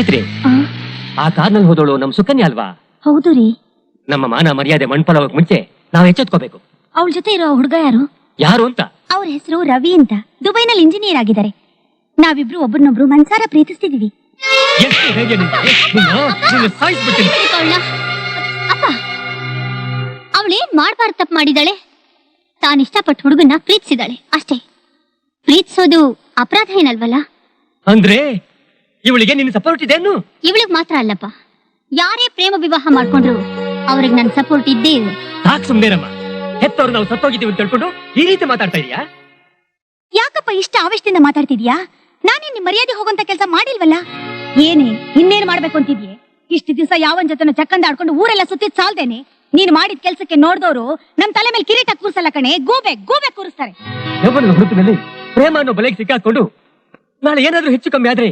ಸಾವಿತ್ರಿ ಆ? ಕಾರ್ನಲ್ಲಿ ಹೋದೋಳು ನಮ್ ಸುಕನ್ಯಾ ಅಲ್ವಾ? ಹೌದು ರೀ. ನಮ್ಮ ಮಾನ ಮರ್ಯಾದೆ ಮಣ್ಪಲವಕ್ ಮುಂಚೆ ನಾವ್ ಎಚ್ಚೆತ್ಕೋಬೇಕು. ಅವಳ ಜೊತೆ ಇರೋ ಹುಡುಗ ಯಾರು? ಯಾರು ಅಂತ? ಅವ್ರ ಹೆಸರು ರವಿ ಅಂತ. ದುಬೈನಲ್ಲಿ ಇಂಜಿನಿಯರ್ ಆಗಿದ್ದಾರೆ. ನಾವಿಬ್ರು ಒಬ್ರನ್ನೊಬ್ರು ಮನ್ಸಾರ ಪ್ರೀತಿಸ್ತಿದೀವಿ. ಎಷ್ಟು ಧೈರ್ಯ ನಿನ್ಗೆ? ನಿನ್ನ- ನಿನ್ನ ಸಾಯಿಸ್ಬಿಡ್ತೀನಿ. ಅಪ್ಪ ಅವಳೇನ್ ಮಾಡ್ಬಾರ್ದು ತಪ್ಪು ಮಾಡಿದಾಳೆ ತಾನ್ ಇಷ್ಟಪಟ್ಟ ಹುಡುಗನ್ನ ಪ್ರೀತಿಸಿದಾಳೆ ಅಷ್ಟೇ. ಪ್ರೀತಿಸೋದು ಅಪರಾಧ ಏನಲ್ವಲ್ಲ? ಅಂದ್ರೆ ಇವಳಿಗೆ ನಿನ್ನ ಸಪೋರ್ಟ್ ಇದೆ ಇವಳಿಗೆ ಇವಳಿಗ್ ಮಾತ್ರ ಅಲ್ಲಪ್ಪ. ಯಾರೇ ಪ್ರೇಮ ವಿವಾಹ ಮಾಡ್ಕೊಂಡ್ರು ಅವ್ರಿಗೆ ನನ್ ಸಪೋರ್ಟ್ ಇದ್ದೇ ಇದೆ ಸಾಕ್ ಸುಮ್ನೇರಮ್ಮ. ಹೆತ್ತವ್ರು ನಾವು ಸತ್ತೋಗಿದ್ದೀವಿ ಅಂತ ತಿಳ್ಕೊಂಡು ಈ ರೀತಿ ಮಾತಾಡ್ತಾ ಇದೀಯಾ? ಯಾಕಪ್ಪ ಇಷ್ಟ ಆವೇಶದಿಂದ ಮಾತಾಡ್ತಿದ್ಯಾ? ನಾನೇ ನಿಮ್ ಮರ್ಯಾದೆ ಹೋಗುವಂತ ಕೆಲಸ ಮಾಡಿಲ್ವಲ್ಲ? ಏನೇ ಇನ್ನೇನ್ ಮಾಡ್ಬೇಕು ಅಂತಿದ್ಯೆ? ಇಷ್ಟು ದಿವಸ ಯಾವನ್ ಜೊತೆನ ಚಕ್ಕಂದ ಆಡ್ಕೊಂಡು ಊರೆಲ್ಲ ಸುತ್ತಿದ್ ಸಾಲ್ದೇನೆ? ನೀನ್ ಮಾಡಿದ ಕೆಲ್ಸಕ್ಕೆ ನೋಡ್ದವ್ರು ನಮ್ ತಲೆ ಮೇಲೆ ಕಿರೀಟ ಕೂರ್ಸಲ್ಲ ಕಣೆ ಗೂಬೆ ಗೂಬೆ ಕೂರಿಸ್ತಾರೆ. ಯೌವನದ ಹುಡುಕಿನಲ್ಲಿ ಪ್ರೇಮ ಅನ್ನೋ ಬಲೆಗೆ ಸಿಕ್ಕಾಕೊಂಡು ನಾಳೆ ಏನಾದ್ರೂ ಹೆಚ್ಚು ಕಮ್ಮಿ ಆದ್ರೆ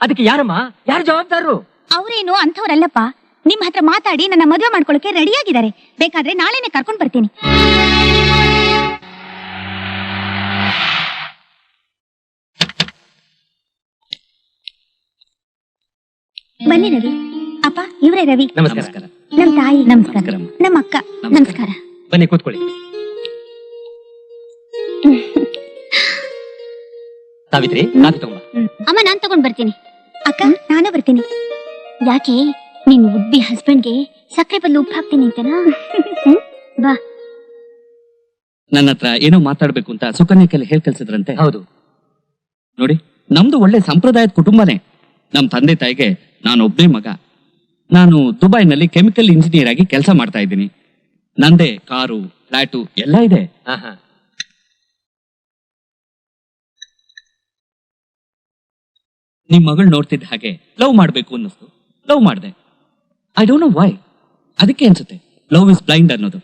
ಅದಕ್ಕೆ ಯಾರಮ್ಮ? ಯಾರು ಜವಾಬ್ದಾರರು? ಅವರೇನು ಅಂಥವ್ರಲ್ಲಪ್ಪ. ನಿಮ್ ಹತ್ರ ಮಾತಾಡಿ ನನ್ನ ಮದುವೆ ಮಾಡ್ಕೊಳಕ್ಕೆ ರೆಡಿಯಾಗಿದ್ದಾರೆ. ಬೇಕಾದ್ರೆ ನಾಳೆನೆ ಕರ್ಕೊಂಡ್ ಬರ್ತೀನಿ. ಬನ್ನಿ ರವಿ. ಅಪ್ಪ ಇವರೇ ರವಿ. ನಮಸ್ಕಾರ. ನಮ್ ತಾಯಿ. ನಮಸ್ಕಾರ. ನಮ್ಮ ಅಕ್ಕ. ನಮಸ್ಕಾರ. ಬನ್ನಿ ಕೂತ್ಕೊಳ್ಳಿ. ಸಾವಿತ್ರಿ ನಾನು ತಗೊಂಬ ಅಮ್ಮ ನಾನ್ ತಗೊಂಡ್ ಬರ್ತೀನಿ. ಅಕ್ಕ? ನಾನು ಬರ್ತೀನಿ. ಯಾಕೆ? ನಿನ್ ಉದ್ದಿ ಹಸ್ಬೆಂಡ್ಗೆ ಸಕ್ಕರೆ ಬದಲು ಉಪ್ಪು ಹಾಕ್ತೀನಿ ಅಂತನಾ? ಹ್ಮ್? ಬಾ. ನನ್ನ ಹತ್ರ ಏನೋ ಮಾತಾಡ್ಬೇಕು ಅಂತ ಸುಕನ್ಯಾ ಕೈಲಿ ಹೇಳ್ ಕಳ್ಸಿದ್ರಂತೆ. ಹೌದು. ನೋಡಿ ನಮ್ದು ಒಳ್ಳೆ ಸಂಪ್ರದಾಯದ ಕುಟುಂಬನೇ. ನಮ್ ತಂದೆ ತಾಯಿಗೆ ನಾನು ಒಬ್ಬನೇ ಮಗ. ನಾನು ದುಬೈನಲ್ಲಿ ಕೆಮಿಕಲ್ ಇಂಜಿನಿಯರ್ ಆಗಿ ಕೆಲಸ ಮಾಡ್ತಾ ಇದ್ದೀನಿ. ನಂದೇ ಕಾರು ಫ್ಲಾಟು ಎಲ್ಲ ಇದೆ. ನಿಮ್ ಮಗಳು ನೋಡ್ತಿದ್ದ ಹಾಗೆ ಲವ್ ಮಾಡ್ಬೇಕು ಅನ್ನಿಸ್ತು ಲವ್ ಮಾಡ್ದೆ. ಐ ಡೋಂಟ್ ನೋ ವೈ ಅದಕ್ಕೆ ಅನ್ಸುತ್ತೆ. ಲವ್ ಇಸ್ ಬ್ಲೈಂಡ್ ಅನ್ನೋದು.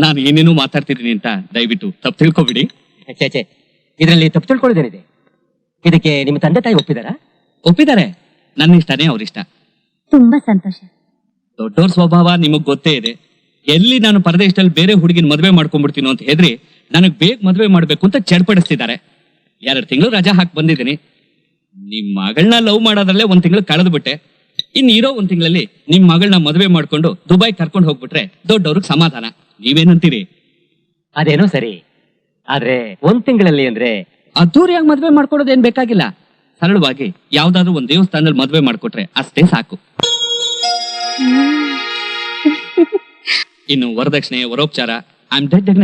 ನಾನು ಏನೇನೋ ಮಾತಾಡ್ತಿದ್ದೀನಿ ಅಂತ ದಯವಿಟ್ಟು ತಪ್ಪು ತಿಳ್ಕೊಬಿಡಿ. ಚೇಚೆ ಇದರಲ್ಲಿ ತಪ್ಪು ತಿಳ್ಕೊಳ್ಳೋದೇನಿದೆ? ಇದಕ್ಕೆ ನಿಮ್ಮ ತಂದೆ ತಾಯಿ ಒಪ್ಪಿದಾರಾ? ಒಪ್ಪಿದ್ದಾರೆ ನನ್ನ ಇಷ್ಟನೇ ಅವ್ರಿಷ್ಟ ತುಂಬಾ ಸಂತೋಷ. ದೊಡ್ಡವ್ರ ಸ್ವಭಾವ ನಿಮಗ್ ಗೊತ್ತೇ ಇದೆ. ಎಲ್ಲಿ ನಾನು ಪರದೇಶದಲ್ಲಿ ಬೇರೆ ಹುಡುಗಿನ ಮದುವೆ ಮಾಡ್ಕೊಂಡ್ಬಿಡ್ತೀನೋ ಅಂತ ಹೆದ್ರಿ ನನಗ್ ಬೇಗ ಮದುವೆ ಮಾಡ್ಬೇಕು ಅಂತ ಚಡ್ಪಡಿಸ್ತಿದ್ದಾರೆ. ಎರಡು ತಿಂಗಳು ರಜಾ ಹಾಕಿ ಬಂದಿದ್ದೀನಿ. ನಿಮ್ ಮಗಳನ್ನ ಲವ್ ಮಾಡೋದ್ರಲ್ಲೇ ಒಂದ್ ತಿಂಗಳು ಕಳೆದು ಬಿಟ್ಟೆ. ಇನ್ ಇರೋ ಒಂದ್ ತಿಂಗಳಲ್ಲಿ ನಿಮ್ ಮಗಳನ್ನ ಮದುವೆ ಮಾಡ್ಕೊಂಡು ದುಬೈ ಕರ್ಕೊಂಡು ಹೋಗ್ಬಿಟ್ರೆ ದೊಡ್ಡವ್ರಿಗೆ ಸಮಾಧಾನ. ನೀವೇನಂತೀರಿ? ಅದೇನೋ ಸರಿ. ಆದ್ರೆ ಒಂದ್ ತಿಂಗಳಲ್ಲಿ ಅಂದ್ರೆ ಅದ್ದೂರಿಯಾಗಿ ಮದುವೆ ಮಾಡ್ಕೊಡೋದೇನ್ ಬೇಕಾಗಿಲ್ಲ. ಸರಳವಾಗಿ ಯಾವ್ದಾದ್ರು ಒಂದ್ ದೇವಸ್ಥಾನದಲ್ಲಿ ಮದುವೆ ಮಾಡ್ಕೊಟ್ರೆ ಅಷ್ಟೇ ಸಾಕು. ಇನ್ನು ವರದಕ್ಷಿಣೆ ವರೋಪಚಾರ ಐ ಆಮ್ ಡೆಡ್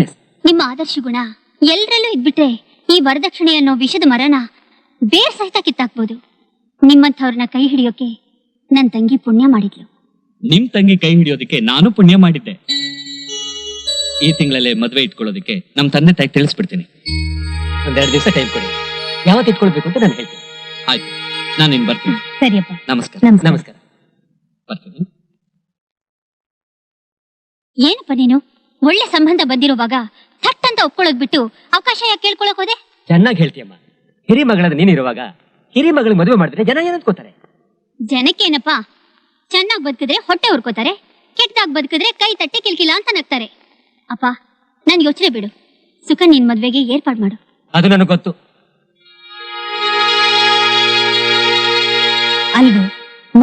ನಿಮ್ಮ ಆದರ್ಶ ಗುಣ ಎಲ್ಲರಲ್ಲೂ ಇದ್ಬಿಟ್ರೆ ಈ ವರದಕ್ಷಿಣೆ ಅನ್ನೋ ವಿಷದ ಮರನ? ಬೇರ್ ಸಹಿತ ಕಿತ್ತಾಕ್ಬೋದು. ನಿಮ್ಮಂಥವ್ರನ್ನ ಕೈ ಹಿಡಿಯೋಕೆ ನನ್ ತಂಗಿ ಪುಣ್ಯ ಮಾಡಿದ್ಲು. ನಿಮ್ ತಂಗಿ ಕೈ ಹಿಡಿಯೋದಕ್ಕೆ ನಾನು ಪುಣ್ಯ ಮಾಡಿದ್ದೆ. ಈ ತಿಂಗಳಲ್ಲೇ ಮದ್ವೆ ಇಟ್ಕೊಳ್ಳೋದಕ್ಕೆ ನಮ್ ತಂದೆ ತಾಯಿ ತಿಳಿಸ್ಬಿಡ್ತೀನಿ. ಒಂದೆರಡು ದಿವಸ ಟೈಮ್ ಕೊಡಿ. ಯಾವತ್ತು ಇಟ್ಕೊಳ್ಬೇಕು ಅಂತ ನಾನು ಹೇಳ್ತೀನಿ. ಆಯ್ತು. ನಾನು ಇನ್ ಬರ್ತೀನಿ. ಸರಿಯಪ್ಪ. ನಮಸ್ಕಾರ. ನಮಸ್ಕಾರ. ಬರ್ತೀನಿ. ಏನಪ್ಪ ನೀನು? ಒಳ್ಳೆ ಸಂಬಂಧ ಬಂದಿರುವಾಗ ಥಟ್ ಅಂತ ಒಪ್ಕೊಳ್ಳೋದ್ ಬಿಟ್ಟು ಅವಕಾಶ ಯಾಕೆ ಕೇಳ್ಕೊಳಕ್ ಹೋದೆ? ಚೆನ್ನಾಗಿ ಹೇಳ್ತೀಯಮ್ಮ. ಹಿರಿ ಮಗಳದ ನೀನಿರುವಾಗ ಹಿರಿ ಮಗಳಿಗೆ ಮದುವೆ ಮಾಡಿದ್ರೆ ಜನ ಏನಂತ್ಕೋತಾರೆ ಜನಕ್ಕೇನಪ್ಪ ಚೆನ್ನಾಗ್ ಬದುಕಿದ್ರೆ ಹೊಟ್ಟೆ ಹುರ್ಕೋತಾರೆ ಕೆಟ್ಟದಾಗ ಬದುಕಿದ್ರೆ ಕೈ ತಟ್ಟೆ ಕಿಲ್ಕಿಲ್ಲ ಅಂತ ನಗ್ತಾರೆ. ಅಪ್ಪ ನನ್ ಯೋಚನೆ ಬಿಡು. ಸುಖ ನಿನ್ ಮದ್ವೆಗೆ ಏರ್ಪಾಡ್ ಮಾಡು. ಅದು ನನಗೆ ಗೊತ್ತು. ಅಲ್ಲಿ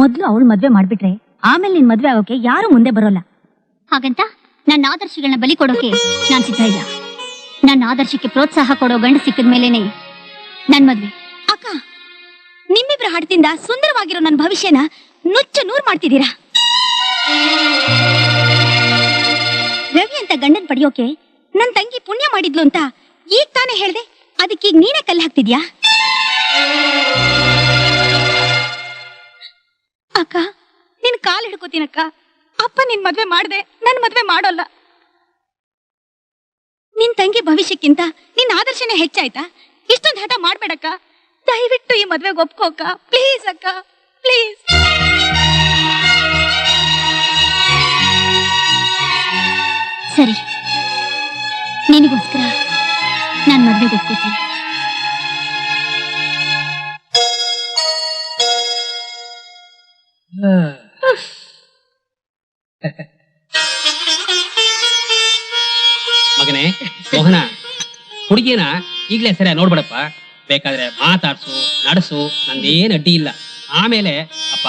ಮೊದ್ಲು ಅವಳು ಮದ್ವೆ ಮಾಡ್ಬಿಟ್ರೆ ಆಮೇಲೆ ನಿನ್ ಮದ್ವೆ ಆಗೋಕೆ ಯಾರು ಮುಂದೆ ಬರೋಲ್ಲ. ಹಾಗಂತ ನನ್ನ ಆದರ್ಶಗಳನ್ನ ಬಲಿ ಕೊಡೋಕೆ ನಾನ್ ಸಿದ್ಧ ಇಲ್ಲ ನನ್ನ ಆದರ್ಶಕ್ಕೆ ಪ್ರೋತ್ಸಾಹ ಕೊಡೋ ಗಂಡ ಸಿಕ್ಕಿದ ಮೇಲೇನೆ ನನ್ ಮದ್ವೆ. ಅಕ್ಕ, ನಿಮ್ಮಿಬ್ರ ಹಾಡ್ತಿಂದ ಸುಂದರವಾಗಿರೋ ನನ್ನ ಭವಿಷ್ಯನ ನುಚ್ಚ ನೂರ್ ಮಾಡ್ತಿದ್ದೀರಾ? ರವಿ ಅಂತ ಗಂಡನ್ ಪಡೆಯೋಕೆ ನನ್ ತಂಗಿ ಪುಣ್ಯ ಮಾಡಿದ್ಲು ಅಂತ ಈಗ ತಾನೇ ಹೇಳ್ದೆ, ಅದಕ್ಕೀಗ ನೀನೇ ಕಲ್ಲು ಹಾಕ್ತಿದ್ಯಾ? ಅಕ್ಕ, ನಿನ್ ಕಾಲ್ ಹಿಡ್ಕೋತೀನಕ್ಕ. ಅಪ್ಪ ನಿನ್ ಮದ್ವೆ ಮಾಡ್ದೆ, ನನ್ ಮದ್ವೆ ಮಾಡೋಲ್ಲ. ನಿನ್ ತಂಗಿ ಭವಿಷ್ಯಕ್ಕಿಂತ ನಿನ್ ಆದರ್ಶನೇ ಹೆಚ್ಚಾಯ್ತಾ? ಇಷ್ಟೊಂದು ಹಠ ಮಾಡ್ಬೇಡಕ್ಕ? ದಯವಿಟ್ಟು ಈ ಮದ್ವೆಗೆ ಒಪ್ಕೋಕ. ಪ್ಲೀಸ್ ಅಕ್ಕ ಪ್ಲೀಸ್ ಸರಿ. ನಿನಗೋಸ್ಕರ ನಾನ್ ಮದ್ವೆಗೆ ಒಪ್ಕೋತೀನಿ. ಮಗನೇ, ಮೋಹನ ಹುಡುಗಿನ ಈಗ್ಲೇ ಸರಿ ನೋಡ್ಬೇಡಪ್ಪ. ಬೇಕಾದ್ರೆ ಮಾತಾಡ್ಸು ನಡೆಸು ನಂದೇನ್ ಅಡ್ಡಿ ಇಲ್ಲ. ಆಮೇಲೆ ಅಪ್ಪ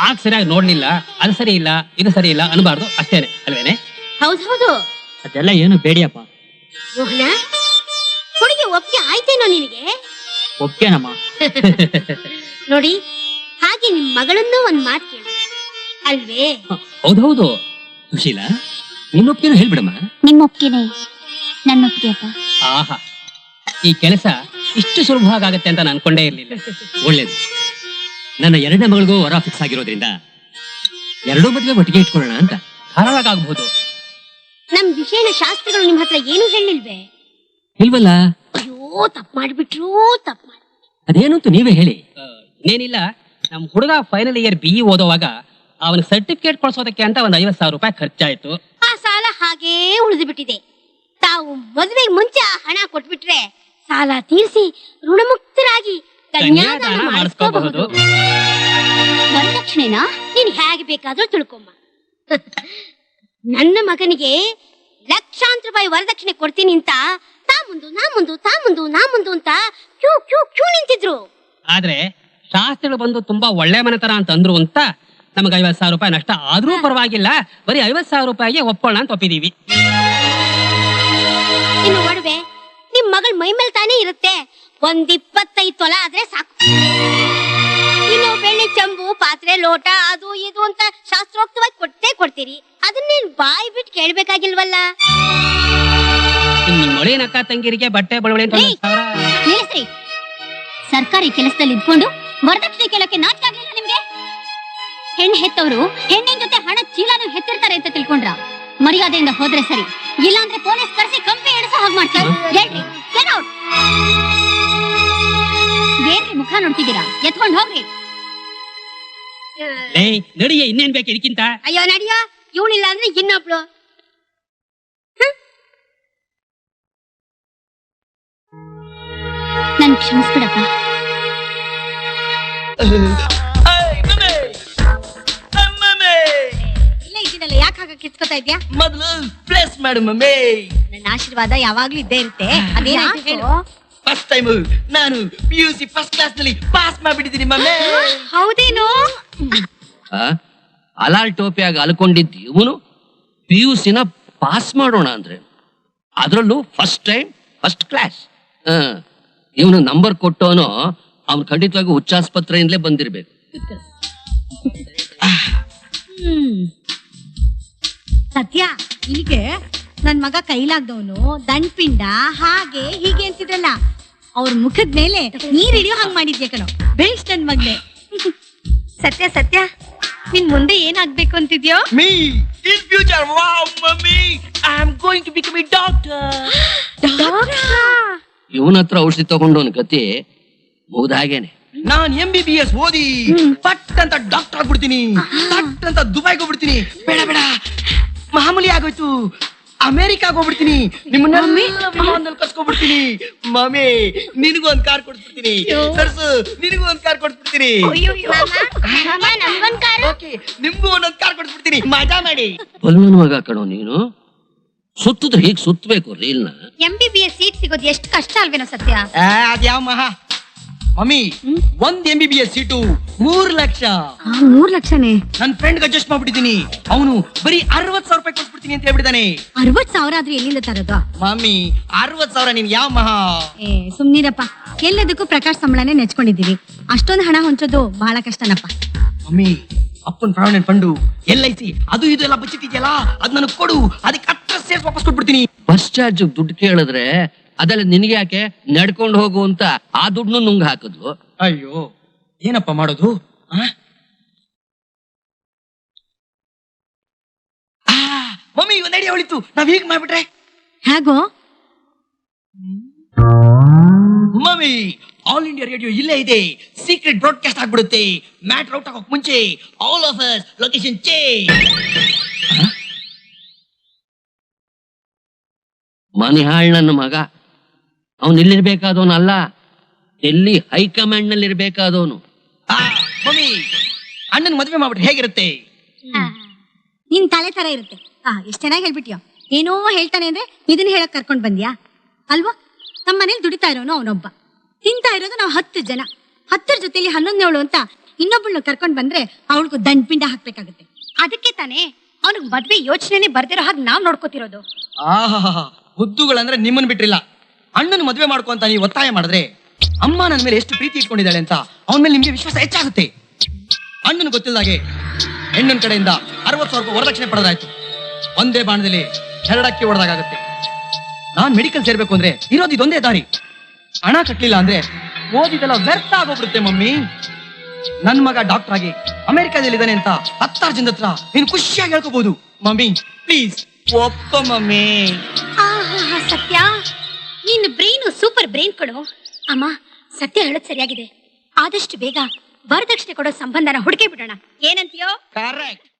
ಆಗ ಸರಿಯಾಗಿ ನೋಡ್ಲಿಲ್ಲ ಅದು ಸರಿ ಇಲ್ಲ ಇದು ಸರಿ ಇಲ್ಲ ಅನ್ಬಾರ್ದು ಅಷ್ಟೇನೆ ಅಲ್ವೇನೆ? ಹೌದ್ ಹೌದು. ಅದೆಲ್ಲ ಏನು ಬೇಡಿಯಪ್ಪ. ಮೋಹನ ಹುಡುಗಿ ಒಪ್ಪಿಗೆ ಆಯ್ತೇನೋ ನಿನಗೆ? ಒಪ್ಕೇನಮ್ಮ ನೋಡಿ ಹಾಗೆ ನಿಮ್ ಮಗಳನ್ನೂ ಒಂದ್ ಮಾತು ಕೇಳಿ. ಅಲ್ವೇ? ಹೌದೌದು ಸುಶೀಲ ನಿನ್ನೊಪ್ಪಿನ ಹೇಳ್ಬಿಡಮ್ಮ. ನಿಮ್ಮ ಒಪ್ಪಿಗೆನೆ ನನ್ನ ಒಪ್ಪಿಗೆ ಅಪ್ಪ ಆಹಾ. ಈ ಕೆಲಸ ಇಷ್ಟು ಸುಲಭವಾಗಿ ಆಗತ್ತೆ ಅಂತ ನಾನು ಅನ್ಕೊಂಡೇ ಇರಲಿಲ್ಲ. ಒಳ್ಳೇದು. ನನ್ನ ಎರಡನೇ ಮಗಳಿಗೂ ವರ ಫಿಕ್ಸ್ ಆಗಿರೋದ್ರಿಂದ ಎರಡೂ ಮದುವೆ ಒಟ್ಟಿಗೆ ಇಟ್ಕೊಳ್ಳೋಣ ಅಂತ ಧಾರಾಳಾಗಬಹುದು ನಮ್ ವಿಷಯನ ಶಾಸ್ತ್ರಿಗಳು ನಿಮ್ ಹತ್ರ ಏನು ಹೇಳಿಲ್ವೇ? ಇಲ್ವಲ್ಲ? ಅಯ್ಯೋ ತಪ್ಪು ಮಾಡ್ಬಿಟ್ರು ತಪ್ಪು ಮಾಡಿ ಅದೇನು ಅಂತ ನೀವೇ ಹೇಳಿ. ಇನ್ನೇನಿಲ್ಲ ನಮ್ ಹುಡುಗ ಫೈನಲ್ ಇಯರ್ ಬಿ ಓದೋವಾಗ ಅವನ ಸರ್ಟಿಫಿಕೇಟ್ ಕೊಡ್ಸೋದಕ್ಕೆ ಅಂತ ಒಂದ್ ಐವತ್ ಸಾವಿರ ರೂಪಾಯಿ ಖರ್ಚಾಯ್ತು. ಆ ಸಾಲ ಹಾಗೇ ಉಳಿದು ಬಿಟ್ಟಿದೆ. ತಾವು ಮದುವೆಗೆ ಮುಂಚೆ ಆ ಹಣ ಕೊಟ್ಬಿಟ್ರೆ ಸಾಲ ತೀರಿಸಿ ಋಣಮುಕ್ತರಾಗಿ ಕನ್ಯಾದಾನ ಮಾಡಿಸ್ಕೋಬಹುದು. ವರದಕ್ಷಿಣೆನ ನೀನ್ ಹೇಗೆ ಬೇಕಾದ್ರೂ ತಿಳ್ಕೊಂಬ ನನ್ನ ಮಗನಿಗೆ ಲಕ್ಷಾಂತರ ರೂಪಾಯಿ ವರದಕ್ಷಿಣೆ ಕೊಡ್ತೀನಿ ಅಂತ ತಾ ಮುಂದು ನಾ ಮುಂದು ತಾ ಮುಂದು ನಾ ಮುಂದು ಅಂತ ಕ್ಯೂ ಕ್ಯೂ ಕ್ಯೂ ನಿಂತಿದ್ರು. ಆದ್ರೆ ಶಾಸ್ತ್ರಗಳು ಬಂದು ತುಂಬಾ ಒಳ್ಳೆ ಮನೆತನ ಅಂತ ಅಂದ್ರು ಅಂತ ನಮಗೆ ಐವತ್ ಸಾವಿರ ರೂಪಾಯಿ ನಷ್ಟ ಆದ್ರೂ ಪರವಾಗಿಲ್ಲ. ಬರೀ ಐವತ್ ಸಾವಿರ ರೂಪಾಯಿಗೆ ಒಪ್ಪೋಣ ಅಂತ ಒಪ್ಪಿದೀವಿ. ಮಗಳ ಮೈ ಮೇಲೆ ತಾನೇ ಇರುತ್ತೆ. ಒಂದ್ ಇಪ್ಪತ್ತೈದು ತೊಲ ಆದ್ರೆ ಸಾಕು. ಇನ್ನು ಬೆಳ್ಳಿ ಚಂಬು ಪಾತ್ರೆ ಲೋಟ ಅದು ಇದು ಅಂತ ಶಾಸ್ತ್ರೋಕ್ತವಾಗಿ ಕೊಟ್ಟೇ ಕೊಡ್ತೀರಿ. ಅದನ್ನೇನ್ ಬಾಯಿ ಬಿಟ್ಟು ಕೇಳ್ಬೇಕಾಗಿಲ್ವಲ್ಲ? ಅಕ್ಕ ತಂಗಿರಿಗೆ ಬಟ್ಟೆ ಬಳವಳಿ ಅಂತ ಒಂದ್ ಸಾವಿರ ನಿಲ್ಲಿಸ್ರಿ ಸರ್ಕಾರಿ ಕೆಲಸದಲ್ಲಿ ಇದ್ಕೊಂಡು ವರದಕ್ಷಿಣೆ ಕೇಳಕ್ಕೆ ನಾಚಿಕೆ ಆಗ್ಲಿಲ್ಲ ನಿಮ್ಗೆ? ಹೆಣ್ಣು ಹೆತ್ತವರು ಹೆಣ್ಣಿನ ಜೊತೆ ಹಣ ಚೀಲನೂ ಹೆತ್ತಿರ್ತಾರೆ ಅಂತ ತಿಳ್ಕೊಂಡ್ರ? ಮರ್ಯಾದೆಯಿಂದ ಹೋದ್ರೆ ಸರಿ. ಇಲ್ಲಾಂದ್ರೆ ಪೊಲೀಸ್ ಕರೆಸಿ ಕಂಪಿ ಹಿಡಿಸೋ ಹಾಗೆ ಮಾಡ್ತಾರೆ? ಹೇಳ್ರಿ. ಏನ್ರಿ ಮುಖ ನೋಡ್ತಿದ್ದೀರಾ? ಎತ್ಕೊಂಡು ಹೋಗ್ರಿ. ನಡಿಯ ಇನ್ನೇನ್ ಬೇಕು ಇದಕ್ಕಿಂತ? ಅಯ್ಯೋ ನಡಿಯೋ ಇವಳಿಲ್ಲ ಅಂದ್ರೆ ಇನ್ನೊಬ್ಳು. ನನ್ ಕ್ಷಮಿಸ್ಬಿಡಪ್ಪ. ಹಾಗೆ ಕಿತ್ಕೋತಾ ಇದ್ಯಾ? ಮೊದಲು ಪ್ಲೇಸ್ ಮಾಡು ಮಮ್ಮಿ. ನನ್ನ ಆಶೀರ್ವಾದ ಯಾವಾಗ್ಲೂ ಇದ್ದೇ ಇರುತ್ತೆ. ಅದೇನಾಯ್ತು ಹೇಳು. ಫಸ್ಟ್ ಟೈಮ್ ನಾನು ಪಿ ಯು ಸಿ ಫಸ್ಟ್ ಕ್ಲಾಸ್ನಲ್ಲಿ ಪಾಸ್ ಮಾಡ್ಬಿಟ್ಟಿದ್ದೀನಿ ಮಮ್ಮಿ. ಹೌದೇನೋ? ಆ? ಅಲಾಲ್ ಟೋಪಿಯಾಗಿ ಅಲ್ಕೊಂಡಿದ್ದು ಇವನು? ಪಿ ಯು ಸಿನ ಪಾಸ್ ಮಾಡೋಣ ಅಂದ್ರೆ ಅದರಲ್ಲೂ ಫಸ್ಟ್ ಟೈಮ್ ಫಸ್ಟ್ ಕ್ಲಾಸ್ ಇವನು ನಂಬರ್ ಕೊಟ್ಟವನು ಅವ್ನು ಖಂಡಿತವಾಗಿ ಹುಚ್ಚಾಸ್ಪತ್ರೆಯಿಂದಲೇ ಬಂದಿರ್ಬೇಕು. ಹ್ಮ್. ಸತ್ಯ ಇಲ್ಲಿಗೆ ನನ್ ಮಗ ಕೈಲಾಗ್ದವನು ದಂಡ್ಪಿಂಡ ಹಾಗೆ ಹೀಗೆ ಅಂತಿದ್ರಲ್ಲ ಅವ್ರ ಮುಖದ ಮೇಲೆ ನೀರ್ ಹಿಡಿಯೋ ಹಂಗ್ ಮಾಡಿದ್ಯ ಕಣೋ. ಬೇಸ್ಟ್ ನನ್ ಮಗ್ನೆ. ಸತ್ಯ ಸತ್ಯ. ನಿನ್ ಮುಂದೆ ಏನಾಗ್ಬೇಕು ಅಂತಿದ್ಯೋ? Me in future wow mummy I am going to become a doctor ಇವನ ಹತ್ರ ಔಷಧಿ ತಗೊಂಡವನ ಗತಿ ಮುಗ್ದ ಹಾಗೇನೆ. ನಾನ್ ಎಂ ಬಿ ಬಿ ಎಸ್ ಓದಿ ಪಟ್ ಅಂತ ಡಾಕ್ಟರ್ ಆಗ್ಬಿಡ್ತೀನಿ. ಪಟ್ ಅಂತ ದುಬೈಗೆ ಹೋಗ್ಬಿಡ್ತೀನಿ. ಬೇಡ ಬೇಡ. ಮಾಮೂಲಿ ಆಗೋಯ್ತು. ಅಮೆರಿಕಾಗ ಹೋಗ್ಬಿಡ್ತೀನಿ. ನಿಮ್ಮನ್ನ ವಿಮಾನದಲ್ಲಿ ಕರ್ಸ್ಕೊಂಡ್ಬಿಡ್ತೀನಿ. ಮಮ್ಮಿ ನಿನಗೂ ಒಂದ್ ಕಾರ್ ಕೊಡ್ಸ್ಬಿಡ್ತೀನಿ. ಸರ್ಸು ನಿನಗೂ ಒಂದ್ ಕಾರ್ ಕೊಡ್ಸ್ಬಿಡ್ತೀನಿ. ನಮ್ಗೊಂದ್ ಕಾರು? ಓಕೆ ನಿಮ್ಗೂ ಒಂದೊಂದ್ ಕಾರ್ ಕೊಡ್ಸ್ಬಿಡ್ತೀನಿ. ಮಜಾ ಮಾಡಿ. ಬಲ್ವನ್ ಮಗ ಕಣೋ ನೀನು? ಸುತ್ತಿದ್ರೆ ಹೀಗ್ ಸುತ್ತಬೇಕು ರೀಲ್ನ? M B B S seat ಸಿಗೋದು ಎಷ್ಟು ಕಷ್ಟ ಅಲ್ವೇನೋ ಸತ್ಯ? ಆ, ಅದ್ಯಾವ ಮಹಾ? ಮಮ್ಮಿ ಒಂದ್ M B B S seat ಮೂರ್ ಲಕ್ಷ. ಮೂರ್ ಲಕ್ಷನೇ? ನನ್ ಫ್ರೆಂಡ್ ಅಡ್ಜಸ್ಟ್ ಮಾಡ್ಬಿಟ್ಟಿದೀನಿ ಅವನು ಬರೀ ಅರವತ್ ಸಾವಿರ ರೂಪಾಯಿ ಕೊಟ್ಬಿಡ್ತೀನಿ ಅಂತ ಹೇಳ್ಬಿಟ್ಟಿದ್ದಾನೆ ಅರವತ್ ಸಾವಿರ ಆದ್ರೆ ಎಲ್ಲಿಂದ ತರೋದು? ಮಮ್ಮಿ ಅರವತ್ ಸಾವಿರ ನೀನ್ ಯಾವ ಮಹಾ? ಏ ಸುಮ್ನಿರಪ್ಪ. ಎಲ್ಲದಕ್ಕೂ ಪ್ರಕಾಶ್ ಸಂಬಳನೇ ನೆಚ್ಕೊಂಡಿದ್ದೀವಿ. ಅಷ್ಟೊಂದು ಹಣ ಹೊಂಚೋದು ಬಹಳ ಕಷ್ಟನಪ್ಪ. ಮಮ್ಮಿ ಅಪ್ಪನ್ provident fund L I C ಅದು ಇದು ಎಲ್ಲ ಬಚ್ಚಿಟ್ಟಿದ್ಯಲ್ಲ ಅದ್ ನನಗ್ ಕೊಡು. ಅದಕ್ಕೆ ಹತ್ರ ಸೇರ್ಸ್ ವಾಪಸ್ ಕೊಟ್ಬಿಡ್ತೀನಿ. ಬಸ್ ಚಾರ್ಜ್ ದುಡ್ಡು ಕೇಳಿದ್ರೆ ಅದೆಲ್ಲ ನಿನಗೆ ಯಾಕೆ ನಡ್ಕೊಂಡು ಹೋಗು ಅಂತ ಆ ದುಡ್ಡು ನುಂಗ್ ಹಾಕಿದ್ಲು? ಅಯ್ಯೋ ಏನಪ್ಪ ಮಾಡೋದು? ಆ? ಆ, ಮಮ್ಮಿ ಒಂದ್ ಐಡಿಯಾ ಹೊಳಿತು ನಾವ್ ಹೀಗ್ ಮಾಡ್ಬಿಟ್ರೆ? ಹೇಗೋ? ಮಮ್ಮಿ ಆಲ್ ಇಂಡಿಯಾ ರೇಡಿಯೋ ಇಲ್ಲೇ ಇದೆ. ಸೀಕ್ರೆಟ್ ಬ್ರಾಡ್ಕಾಸ್ಟ್ ಆಗ್ಬಿಡುತ್ತೆ. ಮ್ಯಾಟ್ ಔಟ್ ಆಗೋಕ್ ಮುಂಚೆ ಆಲ್ ಆಫ್ ಅಸ್ ಲೊಕೇಶನ್ ಚೇ ಮನಿಹಾಳ್ ನನ್ನ ಮಗ. ಅವನ್ ಇಲ್ಲಿರ್ಬೇಕಾದವನಲ್ಲ ಡೆಲ್ಲಿ ಹೈಕಮಾಂಡ್ನಲ್ಲಿ ಇರ್ಬೇಕಾದವನು ಮಮ್ಮಿ ಅಣ್ಣನ್ ಮದುವೆ ಮಾಡ್ಬಿಟ್ರೆ ಹೇಗಿರುತ್ತೆ? ನಿನ್ ತಲೆ ತರ ಇರುತ್ತೆ. ಆ ಎಷ್ಟ್ ಚೆನ್ನಾಗಿ ಹೇಳ್ಬಿಟ್ಯೋ. ಏನೋ ಹೇಳ್ತಾನೆ ಅಂದ್ರೆ ಇದನ್ನ ಹೇಳಕ್ ಕರ್ಕೊಂಡ್ ಬಂದ್ಯಾ? ಅಲ್ವಾ? ನಮ್ಮ ಮನೇಲಿ ದುಡಿತಾ ಇರೋನು ಅವನೊಬ್ಬ. ತಿಂತಾ ಇರೋದು ನಾವು ಹತ್ತು ಜನ. ಹತ್ತರ ಜೊತೆಲಿ ಹನ್ನೊಂದನೇವಳು ಅಂತ ಇನ್ನೊಬ್ಬಳನ್ನ ಕರ್ಕೊಂಡ್ ಬಂದ್ರೆ ಅವಳಿಗೂ ದಂಡ್ಪಿಂಡ ಹಾಕ್ಬೇಕಾಗುತ್ತೆ. ಅದಕ್ಕೆ ತಾನೇ ಅವನಿಗೆ ಮದ್ವೆ ಯೋಚನೆನೇ ಬರ್ದಿರೋ ಹಾಗೆ ನಾವ್ ನೋಡ್ಕೋತಿರೋದು. ಆಹಾ ಬುದ್ಧುಗಳಂದ್ರೆ ನಿಮ್ಮನ್ ಬಿಟ್ರಿಲ್ಲ. ಅಣ್ಣನ ಮದುವೆ ಮಾಡ್ಕೊ ಅಂತ ನೀವು ಒತ್ತಾಯ ಮಾಡಿದ್ರೆ ಅಮ್ಮ ನನ್ನ ಮೇಲೆ ಎಷ್ಟು ಪ್ರೀತಿ ಇಟ್ಕೊಂಡಿದ್ದಾಳೆ ಅಂತ ಅವನ ಮೇಲೆ ನಿಮ್ಗೆ ವಿಶ್ವಾಸ ಹೆಚ್ಚಾಗುತ್ತೆ. ಅಣ್ಣನ ಗೊತ್ತಿಲ್ಲದಾಗೆ ಹೆಣ್ಣಿನ ಕಡೆಯಿಂದ ಅರವತ್ತು ಸಾವಿರ ರೂಪಾಯಿ ವರದಕ್ಷಿಣೆ ಪಡೆದಾಯ್ತು. ಒಂದೇ ಬಾಣದಲ್ಲಿ ಎರಡಕ್ಕೆ ಹೊಡೆದಾಗುತ್ತೆ ನಾನ್ ಮೆಡಿಕಲ್ ಸೇರ್ಬೇಕು ಅಂದ್ರೆ ಇರೋದು ಇದೊಂದೇ ದಾರಿ. ಹಣ ಕಟ್ಟಲಿಲ್ಲ ಅಂದ್ರೆ ಓದಿದೆಲ್ಲ ವ್ಯರ್ಥ ಆಗೋಗ್ಬಿಡುತ್ತೆ ಮಮ್ಮಿ. ನನ್ ಮಗ ಡಾಕ್ಟರ್ ಆಗಿ ಅಮೆರಿಕಾದಲ್ಲಿ ಇದ್ದಾನೆ ಅಂತ ಹತ್ತಾರು ಜನದ ಹತ್ರ ನೀನು ಖುಷಿಯಾಗಿ ಹೇಳ್ಕೋಬಹುದು ಮಮ್ಮಿ ಪ್ಲೀಸ್ ಒಪ್ಪ ಮಮ್ಮಿ. ಸತ್ಯ. ನಿನ್ನ ಬ್ರೈನು ಸೂಪರ್ ಬ್ರೈನ್ ಕೊಡು. ಅಮ್ಮ, ಸತ್ಯ ಹೇಳೋದು ಸರಿಯಾಗಿದೆ. ಆದಷ್ಟು ಬೇಗ ವರದಕ್ಷಿಣೆ ಕೊಡೋ ಸಂಬಂಧನ ಹುಡುಕಿ ಬಿಡೋಣ. ಏನಂತೀಯೋ? ಕರೆಕ್ಟ್